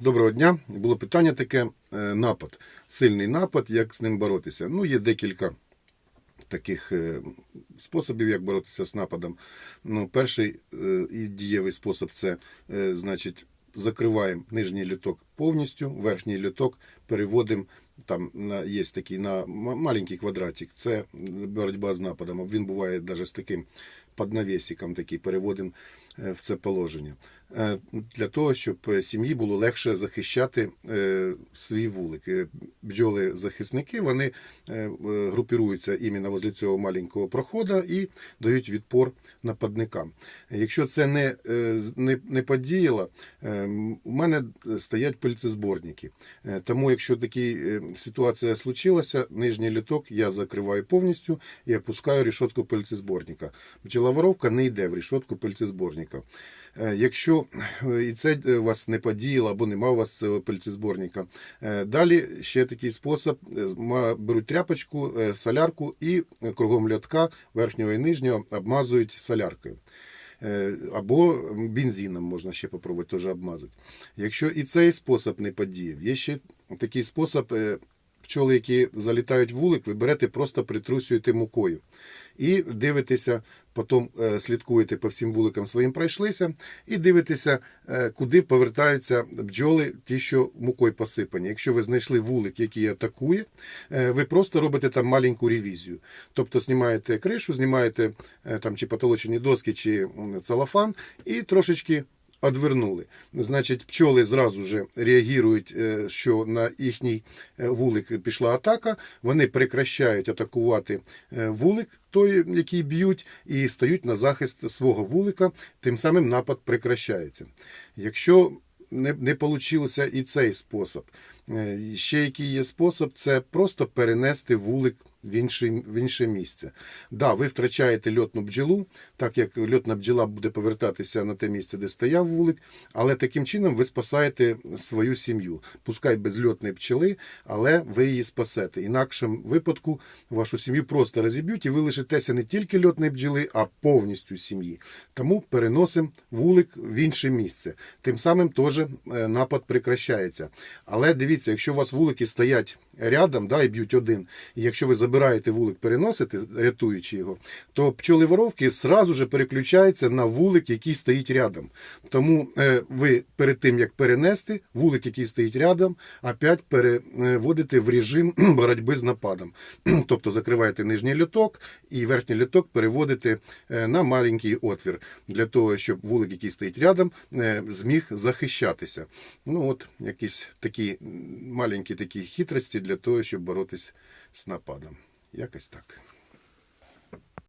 Доброго дня. Було питання таке: е, напад. Сильний напад, як з ним боротися. Ну, є декілька таких е, способів, як боротися з нападом. Ну, перший е, і дієвий спосіб це, значить, закриваємо нижній люток повністю, верхній люток переводимо. Там є такий на маленький квадратик. Це боротьба з нападом. Він буває навіть з таким поднавесиком, такий переводимо е, в це положення. Е, Для того, щоб е, сім'ї було легше захищати свій вулик. Бджоли-захисники вони групіруються іменно возле цього маленького проходу і дають відпор нападникам. Якщо це не, не, не подіяло, у мене стоять пильцезборники. Тому, якщо така ситуація случилася, нижній літок я закриваю повністю і опускаю рішотку пильцезборника. Бджоловоровка не йде в рішотку пильцезборника. Е, Якщо е, і це е, вас не подіяло або нема у вас пильцезборника, далі ще такий спосіб: беруть тряпочку, солярку і кругом льотка верхнього і нижнього обмазують соляркою. Е, Або бензином можна ще попробувати теж обмазати. Якщо і цей спосіб не подіяв, є ще такий спосіб. е, Пчоли, які залітають в вулик, ви берете, просто притрусюєте мукою. І дивитеся, потім е, слідкуєте по всім вуликам своїм пройшлися, і дивитеся, е, куди повертаються бджоли, ті, що мукою посипані. Якщо ви знайшли вулик, який атакує, е, ви просто робите там маленьку ревізію. Тобто знімаєте кришу, знімаєте там чи потолочені доски, чи целофан, і трошечки Одвернули. Значить, пчоли зразу же реагують, е, що на їхній е, вулик пішла атака. Вони прекращають атакувати е, вулик, той, який б'ють, і стають на захист свого вулика. Тим самим напад прекращається. Якщо не, не получився і цей спосіб. Е, Ще який є спосіб, це просто перенести вулик в інше, в інше місце. Да, ви втрачаєте льотну бджолу, так як льотна бджола буде повертатися на те місце, де стояв вулик, але таким чином ви спасаєте свою сім'ю. Пускай без льотної пчели, але ви її спасете. Інакшим випадку вашу сім'ю просто розіб'ють і ви лишитеся не тільки льотної бджоли, а повністю сім'ї. Тому переносимо вулик в інше місце. Тим самим теж е, напад прекращається. Але дивіться, якщо у вас вулики стоять рядом да, і б'ють один, і якщо ви забираєте вулик, переносите, рятуючи його, то пчоли воровки сразу же переключаються на вулик, який стоїть рядом. Тому е, ви перед тим, як перенести, вулик, який стоїть рядом, опять переводите в режим боротьби з нападом. Тобто закриваєте нижній льоток і верхній льоток переводите е, на маленький отвір, для того, щоб вулик, який стоїть рядом, е, зміг захищатися. Ну от якісь такі маленькі такі хитрості для того, щоб боротись з нападом. Якось так.